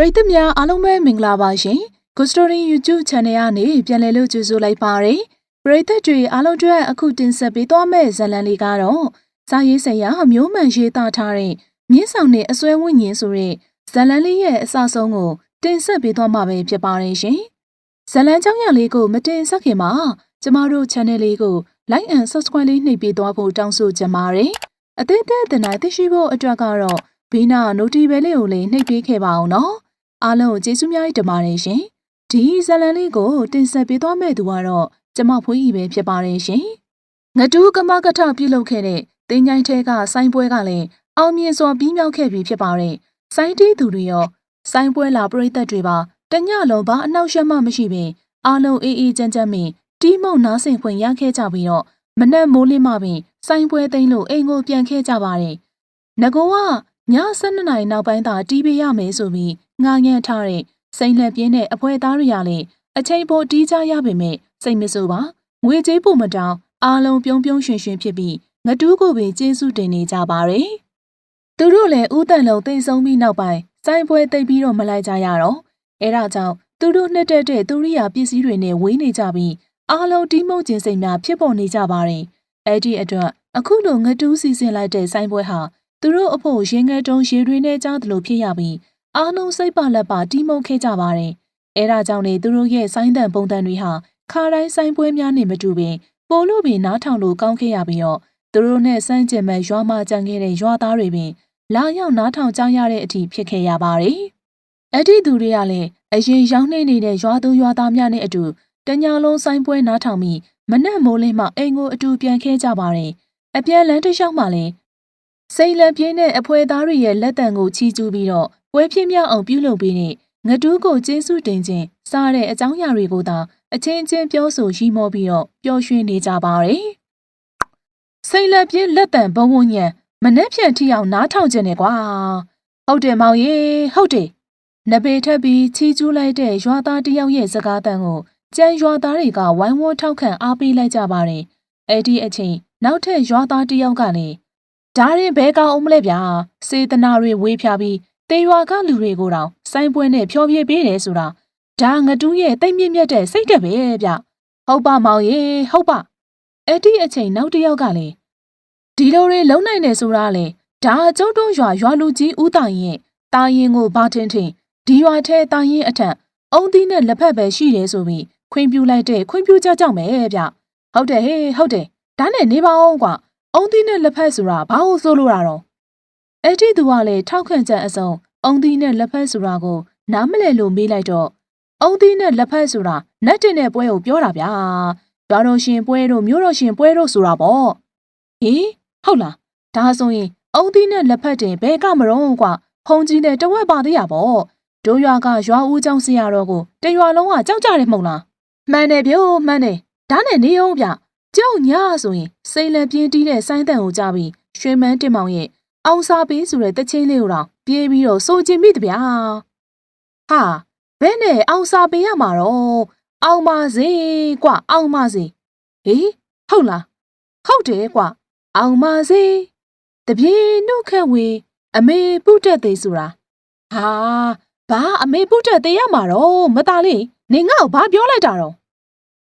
ပရိသတ်များအားလုံးပဲမင်္ဂလာပါရှင်။ Good Story YouTube Channel ကနေပြန်လည်လို့ကြိုဆိုလိုက်ပါရယ်။ပရိသတ်တွေအားလုံးအတွက်အခုတင်ဆက်ပေးသွားမယ့်ဇာတ်လမ်းလေးကတော့စာရေးဆရာမျိုးမှန်ရေးသားထားတဲ့မြင်းဆောင်နဲ့အစွဲဝိညာဉ်ဆိုတဲ့ဇာတ်လမ်းလေးရဲ့အစဆုံးကိုတင်ဆက်ပေးသွားမှာပဲဖြစ်ပါတယ်ရှင်။ဇာတ်လမ်းကြောင်းရလေးကိုမတင်ဆက်ခင်မှာကျမတို့ channel လေးကို like and subscribe လေးနှိပ်ပေးသွားဖို့တောင်းဆိုချင်ပါတယ်။အသေးသေးတင်တိုင်းသိရှိဖို့အတွက်ကတော့ဘေးနာ notification လေးကိုလည်းနှိပ်ပေးခဲ့ပါအောင်နော်။ အားလုံးကျေးဇူးများကြီးတင်ပါတယ်ရှင်။ဒီဇာတ်လမ်းလေးကိုတင်ဆက်ပေးသွားမယ့်သူကတော့ကျမဖွေးကြီးပဲဖြစ်ပါတယ်ရှင်။ငတူးကမကထပြုလုပ်ခဲ့တဲ့တင်းញိုင်းထဲကစိုင်းပွဲကလည်းအောင်မြင်စွာပြီးမြောက်ခဲ့ပြီဖြစ်ပါတယ်။စိုင်းတီးသူတွေရောစိုင်းပွဲလာပရိသတ်တွေပါတညလုံးဘာအနှောက်အယှက်မှမရှိပင်အားလုံးအေးအေးချမ်းချမ်းပင်တီးမုံနားဆင်ခွင့်ရခဲ့ကြပြီးတော့မနက်မိုးလင်းမှပင်စိုင်းပွဲသိမ်းလို့အိမ်ကိုပြန်ခဲ့ကြပါတယ်။ငကောကည7နာရီနောက်ပိုင်းသာတီးပေးရမယ်ဆိုပြီး ငားငန့်ထားတဲ့စိန်လက်ပြင်းတဲ့အဖွဲသားတွေကလည်းအချိန်ပေါ်တီးကြရပေမဲ့စိတ်မဆိုးပါငွေကြေးပို့မတောင်းအားလုံးပြုံးပြုံးရွှင်ရွှင်ဖြစ်ပြီးငတူးကိုပင်ကျေးဇူးတင်နေကြပါတယ်။သူတို့လည်းဥတန်လုံးတိမ်ဆုံးပြီးနောက်ပိုင်းစိုင်းပွဲသိပ်ပြီးတော့မလိုက်ကြရတော့အဲဒါကြောင့်သူတို့နှစ်တက်တဲ့သူရိယာပစ္စည်းတွေနဲ့ဝေးနေကြပြီးအားလုံးတီးမုံကျင်စိတ်များဖြစ်ပေါ်နေကြပါတယ်။အဲ့ဒီအတွက်အခုလိုငတူးစီစဉ်လိုက်တဲ့စိုင်းပွဲဟာသူတို့အဖို့ရင်ငယ်တုံးရေတွေနဲ့ကြားသလိုဖြစ်ရပြီး အားလုံးစိတ်ပါလက်ပါတီးမုံခဲ့ကြပါတယ်။အဲဒါကြောင့်လေသူတို့ရဲ့စိုင်းတန်ပုံတန်တွေဟာခါတိုင်းစိုင်းပွဲများနဲ့မတူပင်ပိုလို့ပင်နားထောင်လို့ကောင်းခဲ့ရပြီးတော့သူတို့နဲ့စမ်းကျင်မဲ့ရွာမှာကြံခဲ့တဲ့ရွာသားတွေပင်လာရောက်နားထောင်ကြရတဲ့အထိဖြစ်ခဲ့ရပါတယ်။အဲ့ဒီသူတွေကလည်းအရင်ရောက်နေနေတဲ့ရွာသူရွာသားများနဲ့အတူတညာလုံးစိုင်းပွဲနားထောင်ပြီးမနက်မိုးလင်းမှအိမ်ကိုအတူပြန်ခဲ့ကြပါတယ်။အပြန်လန်းတစ်လျှောက်မှလည်းစိန်လက်ပြင်းတဲ့အဖွဲသားတွေရဲ့လက်တံကိုချီကျူးပြီးတော့ ပွဲပြင်းမြောက်အောင်ပြုလုပ်ပြီးနေငတူးကိုကျေးဇူးတင်ခြင်းစားတဲ့အကြောင်းအရာတွေကိုသာအချင်းချင်းပြောဆိုရီမောပြီးတော့ပျော်ရွှင်နေကြပါတယ်။စိန်လက်ပြင်းလက်တံဘုံဝညံမနှက်ဖြန်ထီအောင်နားထောင်ခြင်းနဲ့ကွာ။ဟုတ်တယ်မောင်ရေဟုတ်တယ်။နဘေထက်ပြီးချီကျူးလိုက်တဲ့ရွာသားတယောက်ရဲ့စကားတန်ကိုကျန်ရွာသားတွေကဝိုင်းဝန်းထောက်ခံအားပေးလိုက်ကြပါတယ်။အဲ့ဒီအချိန်နောက်ထပ်ရွာသားတယောက်ကလည်းဒါရင်ဘဲကောင်းအောင်မလဲဗျာစေတနာတွေဝေးဖြားပြီး တေရွာကလူတွေကိုတောင်စိုင်းပွဲနဲ့ဖျော်ဖြေပေးတယ်ဆိုတာဒါငတူးရဲ့တိတ်မြင့်မြတ်တဲ့စိတ်တက်ပဲဗျဟုတ်ပါမောင်ရေဟုတ်ပါအဲ့ဒီအချိန်နောက်တစ်ယောက်ကလည်းဒီလိုတွေလုံနိုင်တယ်ဆိုတာလေဒါကျုံတုံးရွာရွာလူကြီးဦးတိုင်ရဲ့တာရင်ကိုဘာထင်းထင်းဒီရွာထဲတာရင်အထက်အုံသီးနဲ့လက်ဖက်ပဲရှိတယ်ဆိုပြီးခွင့်ပြုလိုက်တဲ့ခွင့်ပြုကြကြောက်မယ်ဗျဟုတ်တယ်ဟေးဟုတ်တယ်ဒါနဲ့နေပါအောင်ကွာအုံသီးနဲ့လက်ဖက်ဆိုတာဘာလို့ဆိုလို့ရတော့ အဲ့ဒီသူကလည်းထောက်ခံချက်အစုံအုံသီးနဲ့လက်ဖက်ဆိုတာကိုနားမလည်လို့မေးလိုက်တော့အုံသီးနဲ့လက်ဖက်ဆိုတာနတ်တင်တဲ့ပွဲကိုပြောတာဗျာရွာတော်ရှင်ပွဲတို့မြို့တော်ရှင်ပွဲတို့ဆိုတာပေါ့ဟေးဟုတ်လားဒါဆိုရင်အုံသီးနဲ့လက်ဖက်တင်ဘဲကမရုံးကွာဖုန်ကြီးနဲ့တဝက်ပါသေးရပေါ့တို့ရွာကရွာဦးကျောင်းဆရာတော်ကိုတရွာလုံးကကြောက်ကြတယ်မဟုတ်လားမှန်တယ်ဗျို့မှန်တယ်ဒါနဲ့နေအောင်ဗျကြောက်ညာဆိုရင်စိန်လပြင်းတီးတဲ့ဆိုင်းတန်ကိုကြပြီးရွှေမန်းတင်မောင်ရဲ့ အောင်စာပေးဆိုတဲ့တချင်းလေးကိုတော့ပြေးပြီးတော့စိုးကျင်မိတဗျာဟာဘဲနဲ့အောင်စာပေးရမှာတော့အောင်ပါစေကွအောင်ပါစေဟေးဟုတ်လားဟုတ်တယ်ကွအောင်ပါစေတပြေနှုတ်ခက်ဝေအမေပုတ်တက်သေးဆိုတာဟာဘာအမေပုတ်တက်သေးရမှာတော့မသားလေးနေငါ့ကိုဘာပြောလိုက်တာတော့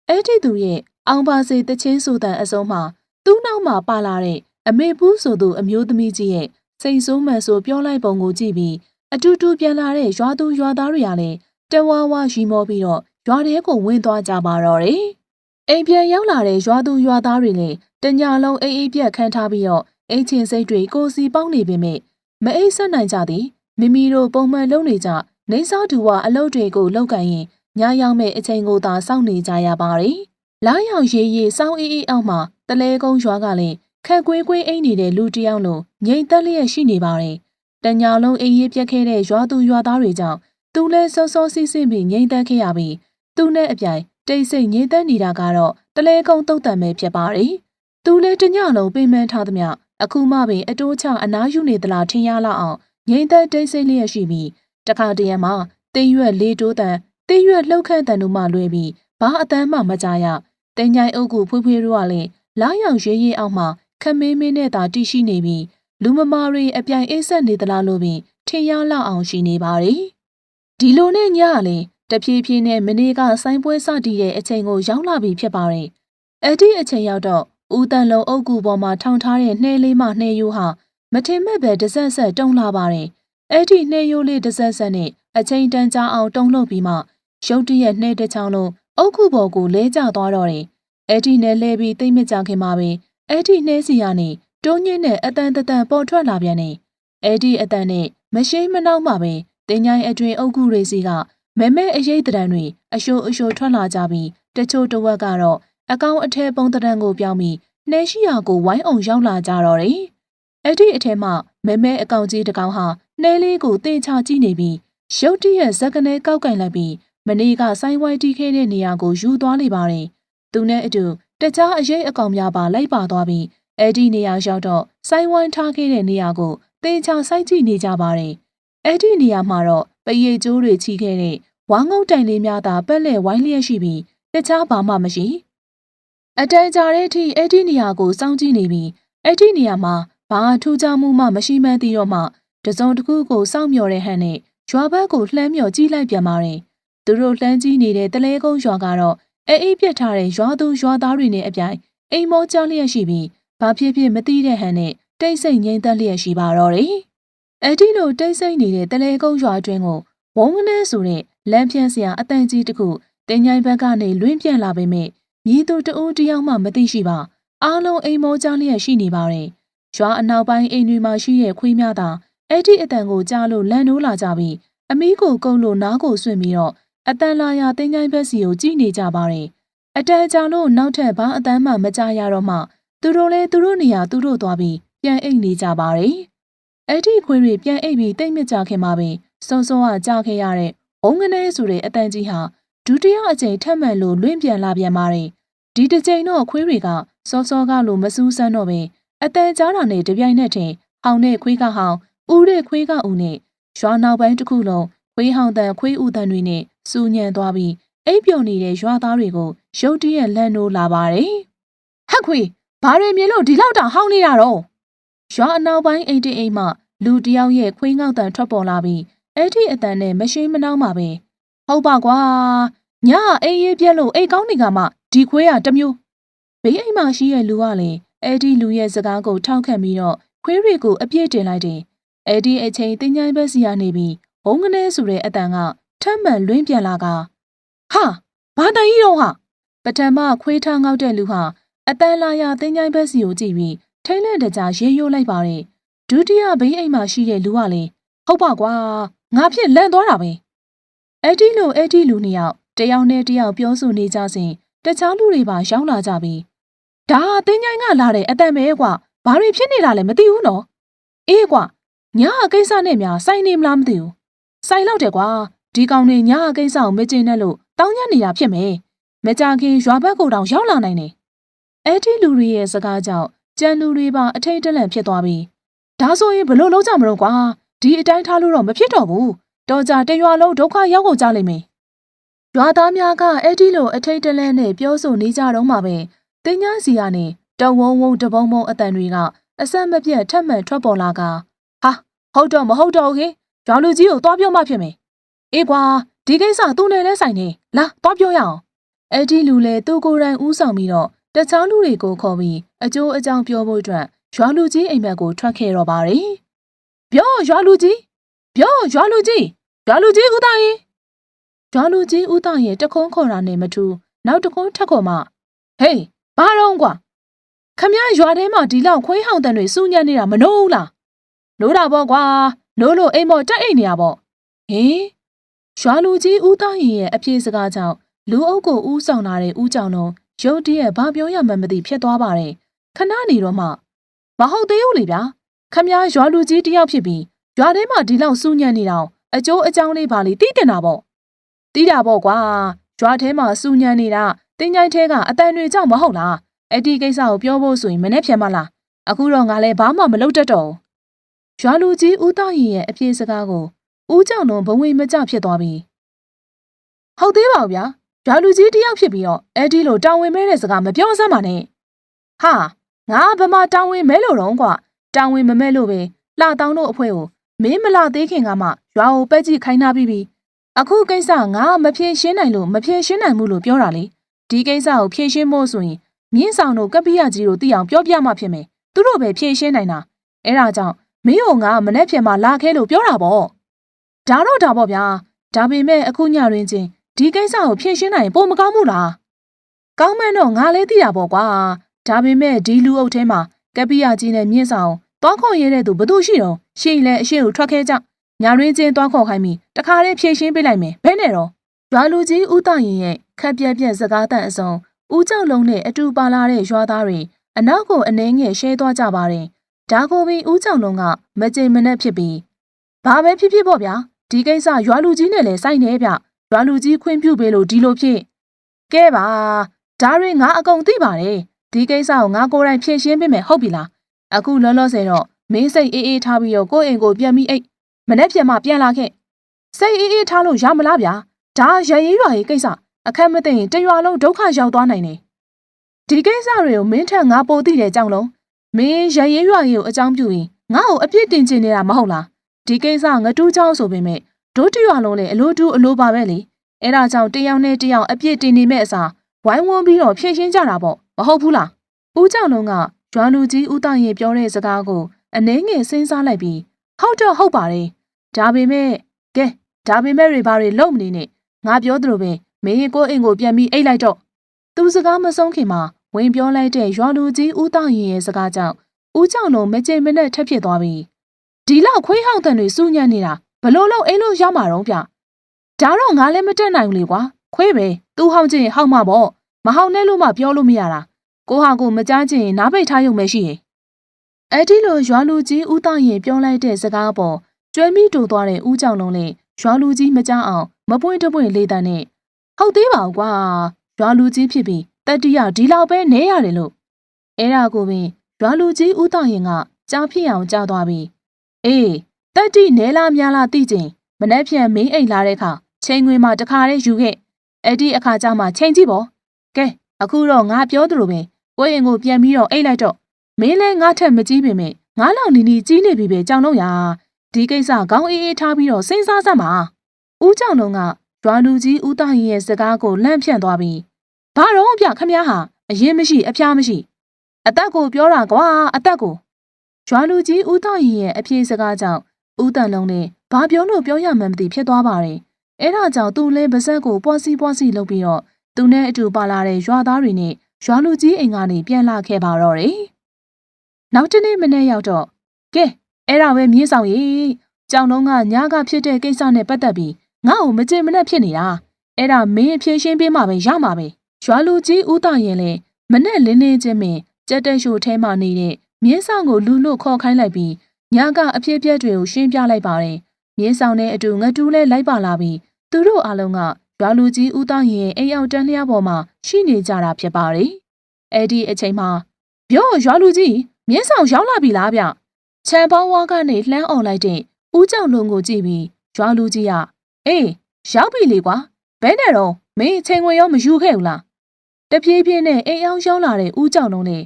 အဲ့ဒီသူရဲ့အောင်ပါစေတချင်းဆိုတဲ့အစုံမှာသူ့နောက်မှာပါလာတဲ့ အမေပူးဆိုသူအမျိုးသမီးကြီးရဲ့စိတ်ဆိုးမှန်ဆိုပြောလိုက်ပုံကိုကြည့်ပြီးအတူတူပြန်လာတဲ့ရွာသူရွာသားတွေကလည်းတဝါဝါရီမောပြီးတော့ရွာထဲကိုဝင်သွားကြပါတော့တယ်။အိမ်ပြန်ရောက်လာတဲ့ရွာသူရွာသားတွေလည်းတညာလုံးအိမ်အိပ်ပြက်ခန်းထားပြီးတော့အိမ်ချင်းစိတ်တွေကိုစီပေါင်းနေပေမဲ့မအိပ်ဆက်နိုင်ကြသည်မိမိတို့ပုံမှန်လုပ်နေကြနေစားသူဝအလုပ်တွေကိုလုပ်ကန်ရင်ညရောက်မဲ့အချိန်ကိုသာစောင့်နေကြရပါတယ်။လာရောက်ရေးရေးစောင်းအေးအေးအောက်မှာတလဲကုန်းရွာကလည်း ခက်ကွေးကွေးအိမ်နေတဲ့လူတယောက်လုံးငြိမ်သက်လျက်ရှိနေပါတယ်။တညာလုံးအိမ်ရေးပြက်ခဲ့တဲ့ရွာသူရွာသားတွေကြောင့်သူလည်းစောစောစီးဆင်းပြီးငြိမ်သက်ခဲ့ရပြီးသူနဲ့အပြိုင်တိတ်ဆိတ်ငြိမ်သက်နေတာကတော့တလဲကုန်းတုတ်တံပဲဖြစ်ပါတယ်။သူလည်းတညလုံးပင်ပန်းထားသမျှအခုမှပင်အတိုးချအနားယူနေသလားထင်ရလောက်အောင်ငြိမ်သက်တိတ်ဆိတ်လျက်ရှိပြီးတခါတရံမှာတင်းရွက်လေးတိုးတန်တင်းရွက်လှုပ်ခန့်တန်တို့မှလွဲပြီးဘာအတန်းမှမကြရတင်ញိုင်အုပ်ကူဖွေးဖွေးတို့ကလည်းလာရောက်ရေးရေးအောင်မှ ခမင်းမင်းနဲ့သာတည်ရှိနေပြီးလူမမာတွေအပြိုင်အိတ်ဆက်နေသလားလို့ပင်ထင်ရလောက်အောင်ရှိနေပါတယ်ဒီလိုနဲ့ညကလေတဖြည်းဖြည်းနဲ့မနေ့ကဆိုင်ပွဲစတည်တဲ့အချိန်ကိုရောက်လာပြီဖြစ်ပါတယ်အဲ့ဒီအချိန်ရောက်တော့ဦးတန်လုံးအုပ်ကူပေါ်မှာထောင်ထားတဲ့နှဲလေးမှနှဲယူဟာမထင်မဲ့ပဲတစ်ဆက်ဆက်တုံလာပါတယ်အဲ့ဒီနှဲယူလေးတစ်ဆက်ဆက်နဲ့အချိန်တန်ကြာအောင်တုံလှုပ်ပြီးမှရုတ်တရက်နှဲတစ်ချောင်းလုံးအုပ်ကူပေါ်ကိုလဲကျသွားတော့တယ်အဲ့ဒီနှဲလဲပြီးတိတ်မကြခင်မှာပဲ အဲ့ဒီနှဲစီကနေတွန်းညင်းနဲ့အတန်တတန်ပေါ်ထွက်လာပြန်တယ်အဲ့ဒီအတန်နဲ့မရှိမနှောက်မှပဲတင်ញိုင်းအတွင်အုပ်ကူတွေစီကမဲမဲအရေးတရံတွေအရှိုးအရှိုးထွက်လာကြပြီးတချို့တဝက်ကတော့အကောင်အထဲပုံတရံကိုပြောင်းပြီးနှဲရှိရာကိုဝိုင်းအောင်ရောက်လာကြတော့တယ်။အဲ့ဒီအထဲမှာမဲမဲအကောင်ကြီးတစ်ကောင်ဟာနှဲလေးကိုတေချာကြည့်နေပြီးရုတ်တရက်ဇက်ကနေကောက်ကင်လိုက်ပြီးမနေ့ကဆိုင်းဝိုင်းတီးခဲ့တဲ့နေရာကိုယူသွားလိပါတယ်။သူနဲ့အတူ တခြားအရေးအကောင်များပါလိုက်ပါသွားပြီးအဲ့ဒီနေရာရောက်တော့ဆိုင်းဝိုင်းထားခဲ့တဲ့နေရာကိုတေချာစိုက်ကြည့်နေကြပါတယ်။အဲ့ဒီနေရာမှာတော့ပရိတ်ကျိုးတွေချီခဲ့တဲ့ဝါငုတ်တိုင်လေးများသာပက်လက်ဝိုင်းလျက်ရှိပြီးတခြားဘာမှမရှိ။အတန်ကြာတဲ့အထိအဲ့ဒီနေရာကိုစောင့်ကြည့်နေပြီးအဲ့ဒီနေရာမှာဘာထူးခြားမှုမှမရှိမှန်းသိတော့မှတစုံတစ်ခုကိုစောင့်မျှော်တဲ့ဟန်နဲ့ရွာဘက်ကိုလှမ်းမျှော်ကြည့်လိုက်ပြန်ပါတယ်။သူတို့လှမ်းကြည့်နေတဲ့တလဲကုန်းရွာကတော့ အေးအေးပြတ်ထားတဲ့ရွာသူရွာသားတွေနဲ့အပြိုင်အိမ်မောကြောက်လျက်ရှိပြီးဘာဖြစ်ဖြစ်မသိတဲ့ဟန်နဲ့တိတ်ဆိတ်ငြိမ်သက်လျက်ရှိပါတော့တယ်။အဲ့ဒီလိုတိတ်ဆိတ်နေတဲ့တလဲကုန်းရွာအတွင်းကိုဝုံကနေဆိုတဲ့လမ်းဖြန်းစရာအတန်ကြီးတစ်ခုတင်ញိုင်ဘက်ကနေလွင့်ပြန်လာပေမဲ့မြည်သူတဦးတယောက်မှမသိရှိပါအားလုံးအိမ်မောကြောက်လျက်ရှိနေပါတယ်။ရွာအနောက်ပိုင်းအိမ်တွေမှာရှိတဲ့ခွေးများသာအဲ့ဒီအတန်ကိုကြားလို့လန့်နိုးလာကြပြီးအမီးကိုကုန်းလို့နားကိုဆွင့်ပြီးတော့ အတန်လာရတင်ញိုင်ဘက်စီကိုကြည့်နေကြပါတယ်။အတန်ကြာလို့နောက်ထပ်ဘာအတန်မှမကြားရတော့မှသူတို့လည်းသူတို့နေရာသူတို့သွားပြီးပြန်အိတ်နေကြပါတယ်။အဲ့ဒီခွေးတွေပြန်အိတ်ပြီးတိတ်မကြခင်မှာပဲစုံစုံကကြားခဲ့ရတဲ့ဘုံကနေဆိုတဲ့အတန်ကြီးဟာဒုတိယအကြိမ်ထပ်မံလို့လွင့်ပြန်လာပြန်ပါတယ်။ဒီတစ်ကြိမ်တော့ခွေးတွေကစောစောကလိုမစူးစမ်းတော့ပဲအတန်ကြားတာနဲ့တပြိုင်နက်တည်းဟောင်တဲ့ခွေးကဟောင်ဦးတဲ့ခွေးကဦးနဲ့ရွာနောက်ပိုင်းတစ်ခုလုံးခွေးဟောင်တန်ခွေးဦးတန်တွေနဲ့ စူညံသွားပြီးအိပ်ပျော်နေတဲ့ရွာသားတွေကိုရုတ်တရက်လန့်နိုးလာပါတယ်။ဟက်ခွေဘာတွေမြင်လို့ဒီလောက်တောင်ဟောင်းနေတာတော့ရွာအနောက်ပိုင်းအိမ်တိအိမ်မှလူတယောက်ရဲ့ခွေးငေါက်တန်ထွက်ပေါ်လာပြီးအဲ့ဒီအတန်နဲ့မရှိမနှောင်းပါပဲဟုတ်ပါကွာညအိမ်ရေးပြက်လို့အိမ်ကောင်းနေကမှဒီခွေးကတမျိုးဘေးအိမ်မှာရှိရဲ့လူကလည်းအဲ့ဒီလူရဲ့စကားကိုထောက်ခံပြီးတော့ခွေးတွေကိုအပြည့်တင်လိုက်တယ်အဲ့ဒီအချိန်တင်ញိုင်းဘက်စီကနေပြီးဘုံကနေဆိုတဲ့အတန်က ထပ်မံလွင့်ပြန်လာကဟာဘာတန်ကြီးတော့ဟာပထမခွေးထားငေါက်တဲ့လူဟာအတန်လာရတင်ញိုင်းဘက်စီကိုကြည့်ပြီးထိမ့်လန့်တကြားရေရိုးလိုက်ပါတယ်ဒုတိယဘေးအိမ်မှာရှိတဲ့လူကလည်းဟုတ်ပါကွာငါဖြစ်လန့်သွားတာပဲအဲ့ဒီလိုအဲ့ဒီလူနှစ်ယောက်တယောက်နဲ့တယောက်ပြောဆိုနေကြစဉ်တခြားလူတွေပါရောက်လာကြပြီးဒါတင်းញိုင်းကလာတဲ့အတန်ပဲကွာဘာတွေဖြစ်နေတာလဲမသိဘူးနော်အေးကွာညာကိစ္စနဲ့များဆိုင်နေမလားမသိဘူးဆိုင်လောက်တယ်ကွာ ဒီကောင်တွေညာကိစ္စကိုမကျင်နဲ့လို့တောင်းညနေတာဖြစ်မယ်မကြခင်ရွာဘက်ကိုတောင်ရောက်လာနိုင်တယ်အဲ့ဒီလူတွေရဲ့စကားကြောင့်ကြံလူတွေပါအထိတ်တလန့်ဖြစ်သွားပြီးဒါဆိုရင်ဘလို့လုံးကြမလို့ကွာဒီအတိုင်းထားလို့တော့မဖြစ်တော့ဘူးတော်ကြတရွာလုံးဒုက္ခရောက်ကုန်ကြလိမ့်မယ်ရွာသားများကအဲ့ဒီလိုအထိတ်တလန့်နဲ့ပြောဆိုနေကြတော့မှပဲတင်းညာစီကနေတဝုံဝုံတပုံးပုံးအတန်တွေကအဆက်မပြတ်ထပ်မံထွက်ပေါ်လာကဟာဟုတ်တော့မဟုတ်တော့ခင်ရွာလူကြီးကိုသွားပြောမှဖြစ်မယ် အေးကွာဒီကိစ္စသူ့နဲ့လဲဆိုင်နေလာသွားပြောရအောင်အဲ့ဒီလူလေသူ့ကိုယ်တိုင်ဦးဆောင်ပြီးတော့တခြားလူတွေကိုခေါ်ပြီးအကျိုးအကြောင်းပြောဖို့အတွက်ရွာလူကြီးအိမ်မက်ကိုထွက်ခဲ့တော့ပါတယ်ပြောရွာလူကြီးပြောရွာလူကြီးရွာလူကြီးဦးသားရင်ရွာလူကြီးဦးသားရင်တခုံးခေါ်တာနဲ့မထူးနောက်တခုံးထက်ခေါ်မှဟေးဘာတော့ကွာခမရရွာထဲမှာဒီလောက်ခွေးဟောင်တန်တွေစူးညံ့နေတာမနှိုးဘူးလားနိုးတာပေါ့ကွာနိုးလို့အိမ်မော်တက်အိမ်နေရပေါ့ဟင် ရွာလူကြီးဦးသားရင်ရဲ့အပြေစကားကြောင့်လူအုပ်ကိုဦးဆောင်လာတဲ့ဦးကြောင်တော့ရုတ်တရက်ဘာပြောရမှန်းမသိဖြစ်သွားပါတယ်ခဏနေတော့မှမဟုတ်သေးဘူးလေဗျာခမရရွာလူကြီးတယောက်ဖြစ်ပြီးရွာထဲမှာဒီလောက်စူးညံ့နေတော့အကျိုးအကြောင်းလေးပါလေသိတင်တာပေါ့သိတာပေါ့ကွာရွာထဲမှာစူညံနေတာတင်းကြိုင်းထဲကအတန်တွေကြောင့်မဟုတ်လားအဲ့ဒီကိစ္စကိုပြောဖို့ဆိုရင်မနေ့ပြန်မလားအခုတော့ငါလည်းဘာမှမလုပ်တတ်တော့ရွာလူကြီးဦးတောင်ရင်ရဲ့အပြေစကားကို ဦးကြောင့်တော့ဘုံဝေမကြဖြစ်သွားပြီဟုတ်သေးပါဘူးဗျာရွာလူကြီးတယောက်ဖြစ်ပြီးတော့အဲ့ဒီလိုတောင်းဝင်မဲတဲ့စကားမပြောစမ်းပါနဲ့ဟာငါဗမာတောင်းဝင်မဲလို့တော့ကွာတောင်းဝင်မမဲလို့ပဲလှတောင်းတို့အဖွဲကိုမင်းမလာသေးခင်ကမှရွာကိုပက်ကြည့်ခိုင်းထားပြီးပြီအခုကိစ္စငါမဖြေရှင်းနိုင်လို့မဖြေရှင်းနိုင်ဘူးလို့ပြောတာလေဒီကိစ္စကိုဖြေရှင်းဖို့ဆိုရင်မြင်းဆောင်တို့ကပ္ပိယကြီးတို့သိအောင်ပြောပြမှဖြစ်မယ်သူတို့ပဲဖြေရှင်းနိုင်တာအဲ့ဒါကြောင့်မင်းတို့ငါမနဲ့ဖြေမှာလာခဲလို့ပြောတာပေါ့ ဒါတော့ဒါပေါ့ဗျာဒါပေမဲ့အခုညရင်းချင်းဒီကိစ္စကိုဖြေရှင်းနိုင်ရင်ပိုမကောင်းဘူးလားကောင်းမှန်းတော့ငါလည်းသိတာပေါ့ကွာဒါပေမဲ့ဒီလူအုပ်ထဲမှာကပ္ပိယကြီးနဲ့မြင့်ဆောင်တောခေါ်ရတဲ့သူဘသူရှိတော့ရှေ့လဲအရှိကိုထွက်ခဲကြညာရင်းချင်းတောခေါ်ခိုင်းပြီးတခါတည်းဖြေရှင်းပေးလိုက်မယ်ဘဲနဲ့တော့ရွာလူကြီးဦးတောင်ရင်ရဲ့ခက်ပြက်ပြက်စကားတန်အစုံဦးကြောက်လုံးနဲ့အတူပါလာတဲ့ရွာသားတွေအနောက်ကိုအနှဲငယ်ရှဲသွားကြပါတယ်ဒါကိုပြီးဦးကြောက်လုံးကမကြိမ်မနဲ့ဖြစ်ပြီးဘာပဲဖြစ်ဖြစ်ပေါ့ဗျာ ဒီကိစ္စရွာလူကြီးနဲ့လည်းစိုက်နေဗျရွာလူကြီးခွင့်ပြုပေးလို့ဒီလိုဖြစ်ကဲပါဒါတွေငါအကုန်သိပါတယ်ဒီကိစ္စကိုငါကိုယ်တိုင်ဖြေရှင်းပေးမယ်ဟုတ်ပြီလားအခုလောလောဆယ်တော့မင်းစိတ်အေးအေးထားပြီးတော့ကိုယ့်အိမ်ကိုပြန်ပြီးအိတ်မနေ့ပြန်မှပြန်လာခဲ့စိတ်အေးအေးထားလို့ရမလားဗျာဒါရရေးရွာရေးကိစ္စအခက်မသိရင်တရွာလုံးဒုက္ခရောက်သွားနိုင်တယ်ဒီကိစ္စတွေကိုမင်းထက်ငါပိုသိတဲ့ကြောင့်လုံးမင်းရရေးရွာရေးကိုအကြောင်းပြုရင်ငါ့ကိုအပြစ်တင်ချင်နေတာမဟုတ်လား ဒီကိစ္စငတူးချောင်းဆိုပေမဲ့ဒုတရွာလုံးလည်းအလိုတူအလိုပါပဲလေအဲ့ဒါကြောင့်တယောက်နဲ့တယောက်အပြစ်တင်နေမဲ့အစားဝိုင်းဝန်းပြီးတော့ဖြည့်ရှင်းကြတာပေါ့မဟုတ်ဘူးလားဦးကြောင့်လုံးကရွာလူကြီးဦးတောင်ရင်ပြောတဲ့စကားကိုအနှဲငယ်စဉ်းစားလိုက်ပြီးဟုတ်တော့ဟုတ်ပါတယ်ဒါပေမဲ့ကဲဒါပေမဲ့တွေဘာတွေလုံမနေနဲ့ငါပြောသလိုပဲမင်းကိုအိမ်ကိုပြန်ပြီးအိတ်လိုက်တော့သူစကားမဆုံးခင်မှာဝင်ပြောလိုက်တဲ့ရွာလူကြီးဦးတောင်ရင်ရဲ့စကားကြောင့်ဦးကြောင့်လုံးမကြိမ်မနဲ့ထက်ဖြစ်သွားပြီ ဒီလောက်ခွေးဟောက်တန်တွေစူးညံ့နေတာဘလို့လို့အိမ်လို့ရမှာတော့ဗျဒါတော့ငါလည်းမတက်နိုင်ဘူးလေကွာခွေးပဲသူဟောက်ချင်းဟောက်မှာပေါ့မဟောက်နဲ့လို့မှပြောလို့မရတာကိုဟာကိုမကြားချင်နားပိတ်ထားရုံပဲရှိရင်အဲ့ဒီလိုရွာလူကြီးဦးတောင်ရင်ပြောလိုက်တဲ့စကားပေါ်ကျွဲမိတူသွားတဲ့ဦးကြောင်လုံးနဲ့ရွာလူကြီးမကြောက်အောင်မပွင့်တပွင့်လေးတန်းနဲ့ဟုတ်သေးပါဘူးကွာရွာလူကြီးဖြစ်ပြီးတတိယဒီလောက်ပဲနေရတယ်လို့အဲ့ဒါကိုပင်ရွာလူကြီးဦးတောင်ရင်ကကြားဖြစ်အောင်ကြားသွားပြီး အေးတတိနဲလားများလားသိချင်းမနှက်ဖြန်မင်းအိမ်လာတဲ့အခါချိန်ငွေမှာတခါတည်းယူခဲ့အဲ့ဒီအခါကျမှချိန်ကြည့်ပေါ့ကဲအခုတော့ငါပြောသလိုပဲကိုရင်ကိုပြန်ပြီးတော့အိတ်လိုက်တော့မင်းလဲငါထက်မကြီးပေမဲ့ငါလောက်နီနီကြီးနေပြီပဲကြောင်လုံးရဒီကိစ္စခေါင်းအေးအေးထားပြီးတော့စဉ်းစားစမ်းပါဦးကြောင်လုံးကရွာလူကြီးဦးသားရင်ရဲ့စကားကိုလန့်ဖြန့်သွားပြီးဘာတော့ဗျခမည်းဟာအရင်မရှိအဖျားမရှိအသက်ကိုပြောတာကွာအသက်ကို ရွာလူကြီးဦးသားရင်ရဲ့အပြေစကားကြောင့်ဦးတန်လုံးနဲ့ဘာပြောလို့ပြောရမှန်းမသိဖြစ်သွားပါတယ်အဲ့ဒါကြောင့်သူလဲပါဇက်ကိုပွားစီပွားစီလုပ်ပြီးတော့သူနဲ့အတူပါလာတဲ့ရွာသားတွေနဲ့ရွာလူကြီးအိမ်ကနေပြန်လာခဲ့ပါတော့တယ်။နောက်တနေ့မနေ့ရောက်တော့ကဲအဲ့ဒါပဲမြင်းဆောင်ကြီးကြောင်လုံးကညာကဖြစ်တဲ့ကိစ္စနဲ့ပတ်သက်ပြီးငါ့ကိုမကြင်မနဲ့ဖြစ်နေတာအဲ့ဒါမင်းအဖြေရှင်းပေးမှပဲရမှာပဲရွာလူကြီးဦးတာရင်လေမနဲ့လင်းလင်းချင်းမင်းကြက်တက်ရှိုထဲမှာနေတဲ့ မြင်းဆောင်ကိုလူလို့ခေါ်ခိုင်းလိုက်ပြီးညာကအဖြစ်ပြက်တွေကိုရှင်းပြလိုက်ပါတယ်မြင်းဆောင်နဲ့အတူငတူးလဲလိုက်ပါလာပြီးသူတို့အားလုံးကရွာလူကြီးဦးတောင်းရင်အိမ်အောင်တန်းလျားပေါ်မှာရှိနေကြတာဖြစ်ပါတယ်။အဲ့ဒီအချိန်မှာပြောရွာလူကြီးမြင်းဆောင်ရောက်လာပြီလားဗျ။ချန်ပေါင်းဝါကနေလှမ်းအောင်လိုက်တဲ့ဦးကြောင်လုံးကိုကြည့်ပြီးရွာလူကြီးကအေးရောက်ပြီလေကွာဘဲနဲ့တော့မင်းချိန်ဝင်ရောမယူခဲ့ဘူးလား။တပြေးပြေးနဲ့အိမ်အောင်ရောက်လာတဲ့ဦးကြောင်လုံးနဲ့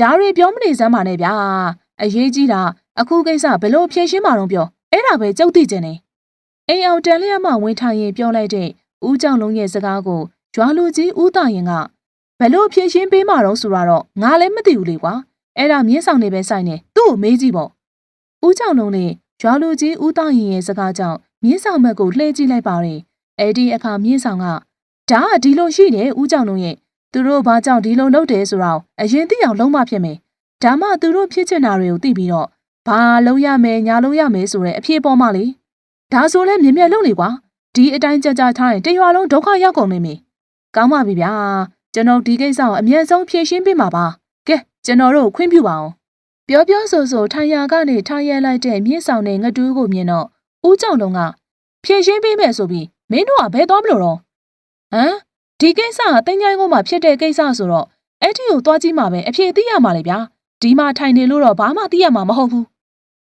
ဓာရီပြောမနေစမ်းပါနဲ့ဗျာ။အရေးကြီးတာအခုကိစ္စဘယ်လိုဖြေရှင်းမှာတော့ပြောအဲ့ဒါပဲကြုတ်သိကျင်နေ။အိမ်အောင်တန်လျားမှဝင်ထိုင်ရင်ပြောလိုက်တဲ့ဦးကြောင်လုံးရဲ့စကားကိုရွာလူကြီးဦးတာရင်ကဘလို့ဖြည့်ရှင်းပေးမှာတော့ဆိုတာတော့ငါလည်းမသိဘူးလေကွာအဲ့ဒါမြင်းဆောင်နေပဲဆိုင်နေသူ့ကိုမေးကြည့်ပေါ့ဦးကြောင်လုံးနဲ့ရွာလူကြီးဦးတာရင်ရဲ့စကားကြောင့်မြင်းဆောင်ဘက်ကိုလှည့်ကြည့်လိုက်ပါတယ်အဲ့ဒီအခါမြင်းဆောင်ကဒါကဒီလိုရှိတယ်ဦးကြောင်လုံးရဲ့ သူတို့ဘာကြောင့်ဒီလိုလုပ်တယ်ဆိုတော့အရင်သိအောင်လုံးမဖြစ်မယ်ဒါမှသူတို့ဖြစ်ချင်တာတွေကိုသိပြီးတော့ဘာလုံးရမယ်ညာလုံးရမယ်ဆိုတဲ့အဖြစ်ပေါ်မှလေဒါဆိုလဲမြင်မြတ်လုံးလေကွာဒီအတိုင်းကြကြထားရင်တရွာလုံးဒုက္ခရောက်ကုန်နေပြီကောင်းပါပြီဗျာကျွန်တော်ဒီကိစ္စကိုအမြဲဆုံးဖြေရှင်းပေးမှာပါကဲကျွန်တော်တို့ခွင့်ပြုပါအောင်ပြောပြောဆိုဆိုထိုင်ရာကနေထားရဲလိုက်တဲ့မြင့်ဆောင်တဲ့ငတူးကိုမြင်တော့ဦးကြောင်လုံးကဖြေရှင်းပေးမယ်ဆိုပြီးမင်းတို့ကဘယ်သွားမလို့တော့ဟမ် ဒီကိစ္စကတင်ကြိုင်းကုန်းမှာဖြစ်တဲ့ကိစ္စဆိုတော့အဲ့ဒီကိုသွားကြည့်မှာပဲအဖြေသိရမှာလေဗျာဒီမှာထိုင်နေလို့တော့ဘာမှသိရမှာမဟုတ်ဘူး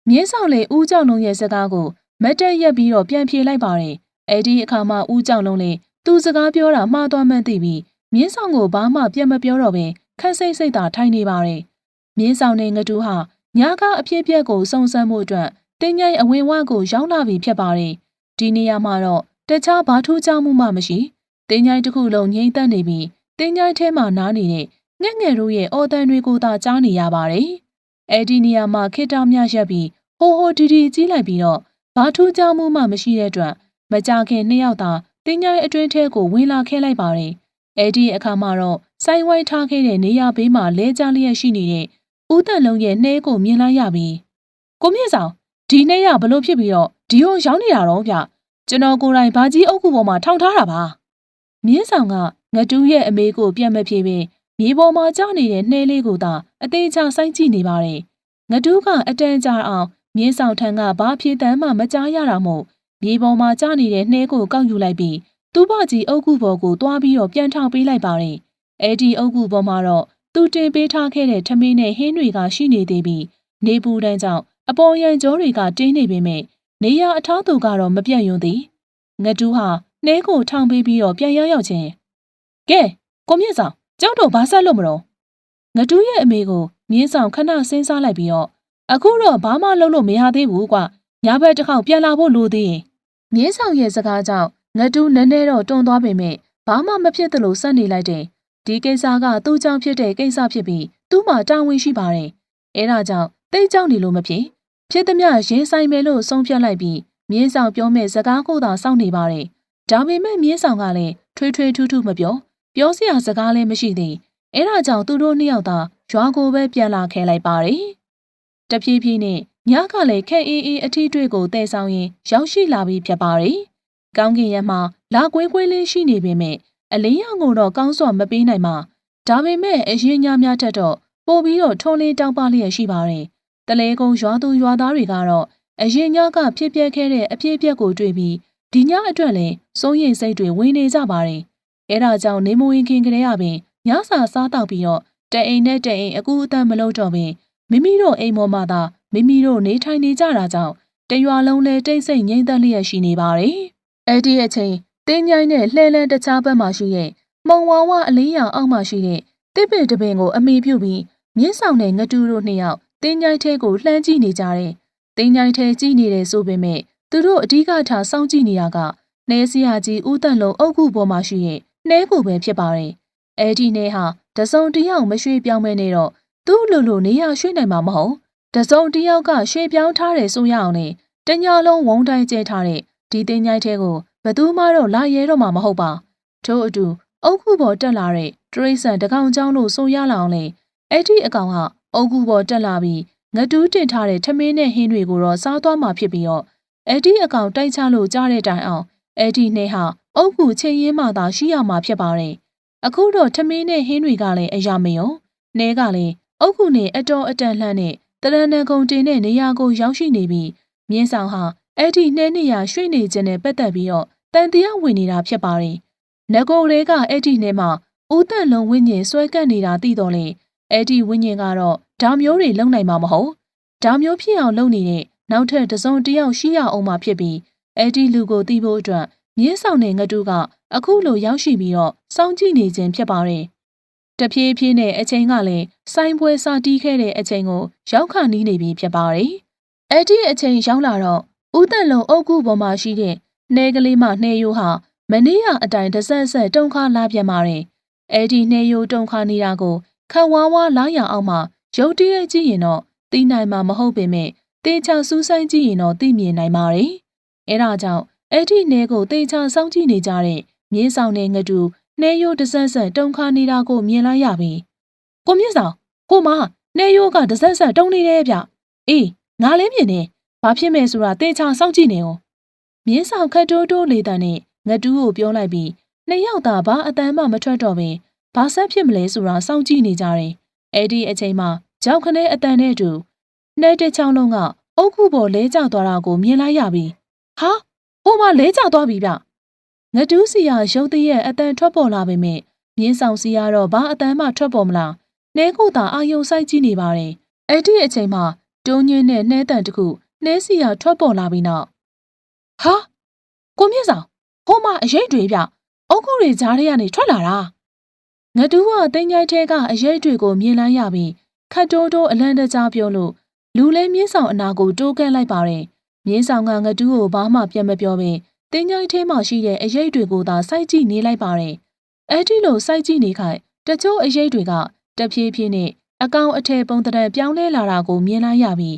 မြင်းဆောင်လေဦးကြောင်လုံးရဲ့စကားကိုမတ်တက်ရက်ပြီးတော့ပြန်ဖြေလိုက်ပါတယ်အဲ့ဒီအခါမှဦးကြောင်လုံးလေးသူစကားပြောတာမှားသွားမှန်းသိပြီးမြင်းဆောင်ကိုဘာမှပြန်မပြောတော့ဘဲခက်စိတ်စိတ်သာထိုင်နေပါတယ်။မြင်းဆောင်နဲ့ငတူးဟာညာကအဖြစ်ပြက်ကိုစုံစမ်းမှုအတွက်တင်းငိုင်းအဝင်ဝကိုရောက်လာပြီဖြစ်ပါတယ်။ဒီနေရာမှာတော့တခြားဘာထူးခြားမှုမှမရှိ တင်းကြိုင်းတစ်ခုလုံးငြိမ်သက်နေပြီးတင်းကြိုင်းထဲမှာနားနေတဲ့ငှက်ငယ်တို့ရဲ့အော်တန်တွေကိုသာကြားနေရပါတယ်။အဲဒီနေရာမှာခေတ္တမြရက်ပြီးဟိုဟိုဒီဒီကြီးလိုက်ပြီးတော့ဘာထူးခြားမှုမှမရှိတဲ့အတွက်မကြခင်နှစ်ယောက်သာတင်းကြိုင်းအတွင်းထဲကိုဝင်လာခဲ့လိုက်ပါတယ်။အဲဒီအခါမှာတော့ဆိုင်ဝိုင်းထားခဲ့တဲ့နေရာဘေးမှာလဲကျလျက်ရှိနေတဲ့ဦးတန်လုံးရဲ့နှဲကိုမြင်လိုက်ရပြီးကိုမြင့်ဆောင်ဒီနှဲရဘလို့ဖြစ်ပြီးတော့ဒီဟိုရောက်နေတာတော့ဗျကျွန်တော်ကိုယ်တိုင်ဘာကြီးအုပ်ကူပေါ်မှာထောင်ထားတာပါ။ မြင်းဆောင်ကငတူးရဲ့အမေကိုပြန်မဖြေပင်မြေပေါ်မှာကျနေတဲ့နှဲလေးကိုသာအသေးချစိုင်းကြည့်နေပါတယ်ငတူးကအတန်ကြာအောင်မြင်းဆောင်ထံကဘာဖြေတမ်းမှမကြားရတာမို့မြေပေါ်မှာကျနေတဲ့နှဲကိုကောက်ယူလိုက်ပြီးသူ့ဘကြီးအုပ်ခုပေါ်ကိုတွားပြီးတော့ပြန်ထောင်ပေးလိုက်ပါတယ်အဲ့ဒီအုပ်ခုပေါ်မှာတော့သူတင်ပေးထားခဲ့တဲ့ထမင်းနဲ့ဟင်းတွေကရှိနေသေးပြီးနေပူတန်းကြောင့်အပေါ်ရန်ကြောတွေကတင်းနေပေမဲ့နေရအထားသူကတော့မပြတ်ယွန်းသည်ငတူးဟာ နှဲကိုထောင်ပေးပြီးတော့ပြန်ရောက်ရောက်ချင်းကဲကိုမြင့်ဆောင်ကျောက်တော့ဘာဆက်လို့မလို့ငတူးရဲ့အမေကိုမြင်းဆောင်ခဏစဉ်းစားလိုက်ပြီးတော့အခုတော့ဘာမှလုပ်လို့မရသေးဘူးကွညဘက်တစ်ခေါက်ပြန်လာဖို့လိုသေးရင်မြင်းဆောင်ရဲ့စကားကြောင့်ငတူးနည်းနည်းတော့တွန်းသွားပေမဲ့ဘာမှမဖြစ်သလိုဆက်နေလိုက်တယ်ဒီကိစ္စကသူ့ကြောင့်ဖြစ်တဲ့ကိစ္စဖြစ်ပြီးသူ့မှာတာဝန်ရှိပါတယ်အဲဒါကြောင့်တိတ်ကြောက်နေလို့မဖြစ်ဖြစ်သည်မရင်ဆိုင်မယ်လို့ဆုံးဖြတ်လိုက်ပြီးမြင်းဆောင်ပြောမဲ့စကားကိုသာစောင့်နေပါတယ် ဒါပေမဲ့မြင်းဆောင်ကလည်းထွေးထွေးထူးထူးမပြောပြောစရာစကားလည်းမရှိသေးအဲဒါကြောင့်သူတို့နှစ်ယောက်သာရွာကိုပဲပြန်လာခဲ့လိုက်ပါတယ်တဖြည်းဖြည်းနဲ့ညကလည်းခက်အေးအေးအထီးတွေ့ကိုတည်ဆောင်ရင်ရောက်ရှိလာပြီးဖြစ်ပါတယ်ကောင်းကင်ရမှာလာကွေးကွေးလေးရှိနေပေမဲ့အလင်းရောင်ကိုတော့ကောင်းစွာမပေးနိုင်ပါဒါပေမဲ့အရင်ညများထက်တော့ပို့ပြီးတော့ထုံးလေးတောက်ပလျက်ရှိပါတယ်တလဲကုန်းရွာသူရွာသားတွေကတော့အရင်ညကဖြစ်ပျက်ခဲ့တဲ့အဖြစ်အပျက်ကိုတွေ့ပြီး ဒီညအတွက်လည်းစိုးရိမ်စိတ်တွေဝင်နေကြပါတယ်အဲဒါကြောင့်နေမဝင်ခင်ကလေးရပင်ညစာစားတော့ပြီးတော့တအိမ်နဲ့တအိမ်အကူအသံမလုပ်တော့ပင်မိမိတို့အိမ်ပေါ်မှာသာမိမိတို့နေထိုင်နေကြတာကြောင့်တရွာလုံးလဲတိတ်ဆိတ်ငြိမ့်သက်လျက်ရှိနေပါတယ်အဲ့ဒီအချိန်တင်းញိုင်းနဲ့လှဲလန်းတခြားဘက်မှာရှိတဲ့မှုံဝါဝအလင်းရောင်အောက်မှာရှိတဲ့တစ်ပင်တပင်ကိုအမိပြုပြီးမြင်းဆောင်တဲ့ငတူတို့နှစ်ယောက်တင်းញိုင်းထဲကိုလှမ်းကြည့်နေကြတယ်။တင်းញိုင်းထဲကြည့်နေတယ်ဆိုပေမဲ့ သူတို့အဓိကထားစောင့်ကြည့်နေတာကနှဲစရာကြီးဦးတန်လုံးအုတ်ခုပေါ်မှာရှိတဲ့နှဲကိုပဲဖြစ်ပါတယ်။အဲဒီနှဲဟာတစုံတယောက်မရွှေ့ပြောင်းမဲနေတော့သူ့လိုလိုနေရရွှေ့နိုင်မှာမဟုတ်။တစုံတယောက်ကရွှေ့ပြောင်းထားတယ်ဆိုရအောင်လေတညာလုံးဝုံတိုင်းကျဲထားတဲ့ဒီတင်းញိုင်းထဲကိုဘသူမှတော့လာရဲတော့မှာမဟုတ်ပါထို့အတူအုတ်ခုပေါ်တက်လာတဲ့တရိษံတကောင်ကျောင်းလို့ဆိုရလာအောင်လေအဲ့ဒီအကောင်ကအုတ်ခုပေါ်တက်လာပြီးငတူးတင်ထားတဲ့ထမင်းနဲ့ဟင်းတွေကိုတော့စားသွားမှာဖြစ်ပြီးတော့ အဲ့ဒီအကောင်တိုက်ချလို့ကြားတဲ့တိုင်အောင်အဲ့ဒီနှဲဟာအုတ်ခုချင်းရင်းမှသာရှိရမှာဖြစ်ပါတယ်အခုတော့ထမင်းနဲ့ဟင်းတွေကလည်းအရာမယုံနှဲကလည်းအုတ်ခုနဲ့အတော်အတန်လှမ်းနဲ့တရဏဂုံတင်တဲ့နေရာကိုရောက်ရှိနေပြီးမြင်းဆောင်ဟာအဲ့ဒီနှဲနေရရွှေ့နေခြင်းနဲ့ပတ်သက်ပြီးတော့တန်တရားဝင်နေတာဖြစ်ပါတယ်။ငကိုတွေကအဲ့ဒီနှဲမှာဦးတန့်လုံးဝိညာဉ်ဆွဲကပ်နေတာသိတော့လေအဲ့ဒီဝိညာဉ်ကတော့ဓာမျိုးတွေလုံနိုင်မှာမဟုတ်။ဓာမျိုးဖြစ်အောင်လုပ်နေတဲ့ နောက်ထပ်တစုံတယောက်ရှိရအောင်မှဖြစ်ပြီးအဲ့ဒီလူကိုသိဖို့အတွက်မြင်းဆောင်တဲ့ငတူကအခုလိုရောက်ရှိပြီးတော့စောင့်ကြည့်နေခြင်းဖြစ်ပါတယ်။တဖြည်းဖြည်းနဲ့အချိန်ကလည်းစိုင်းပွဲစာတီးခဲ့တဲ့အချိန်ကိုရောက်ခနီးနေပြီဖြစ်ပါတယ်။အဲ့ဒီအချိန်ရောက်လာတော့ဦးတန်လုံးအုတ်ကူပေါ်မှာရှိတဲ့နှဲကလေးမနှဲယိုးဟာမနေ့ကအတိုင်တဆက်ဆက်တုံခါလာပြန်ပါတယ်။အဲ့ဒီနှဲယိုးတုံခါနေတာကိုခက်ဝါးဝါလာရအောင်မှရုတ်တရက်ကြည့်ရင်တော့သိနိုင်မှာမဟုတ်ပေမဲ့ တေချာစူးစိုင်းကြည့်ရင်တော့သိမြင်နိုင်ပါတယ်။အဲဒါကြောင့်အဲ့ဒီနှဲကိုတေချာစောင့်ကြည့်နေကြတဲ့မြင်းဆောင်တဲ့ငတူနှဲယိုးတဆက်ဆက်တုံခါနေတာကိုမြင်လိုက်ရပြီ။ကိုမြင့်ဆောင်ကိုမနှဲယိုးကတဆက်ဆက်တုံနေတယ်ဗျ။အေးငါလည်းမြင်နေ။ဘာဖြစ်မယ်ဆိုတာတေချာစောင့်ကြည့်နေအောင်။မြင်းဆောင်ခတ်တိုးတိုးလေတန်နဲ့ငတူးကိုပြောလိုက်ပြီးနှစ်ယောက်သာဘာအတန်းမှမထွက်တော့ပင်ဘာဆက်ဖြစ်မလဲဆိုတာစောင့်ကြည့်နေကြတယ်။အဲ့ဒီအချိန်မှာကြောက်ခနဲအတန်နဲ့အတူ နှဲတဲ့ချောင်းလုံးကအုတ်ခုပေါ်လဲကျသွားတာကိုမြင်လိုက်ရပြီ။ဟာဟိုမှာလဲကျသွားပြီဗျ။ငတူးစီရရုပ်တရက်အတန်ထွက်ပေါ်လာပေမဲ့မြင်းဆောင်စီရတော့ဘာအတန်မှထွက်ပေါ်မလာ။နှဲကိုသာအာယုံဆိုင်ကြည့်နေပါတယ်။အဲ့ဒီအချိန်မှာတွန်းညင်းနဲ့နှဲတန်တခုနှဲစီရထွက်ပေါ်လာပြီးနောက်ဟာကိုမြင့်ဆောင်ဟိုမှာအရေးတွေဗျအုတ်ခုတွေကြားထဲကနေထွက်လာတာငတူးကတင်းញိုင်းထဲကအရေးတွေကိုမြင်လိုက်ရပြီးခတ်တိုးတိုးအလန့်တကြားပြောလို့ လူလဲမြင်းဆောင်အနာကိုတိုးကန့်လိုက်ပါတယ်မြင်းဆောင်ကငတူးကိုဘာမှပြန်မပြောပင်တင်းကြိုင်းထဲမှာရှိတဲ့အရေးတွေကိုသာစိုက်ကြည့်နေလိုက်ပါတယ်။အဲ့ဒီလိုစိုက်ကြည့်နေခိုင်တချို့အရေးတွေကတဖြည်းဖြည်းနဲ့အကောင်အထည်ပုံတံပြောင်းလဲလာတာကိုမြင်လိုက်ရပြီး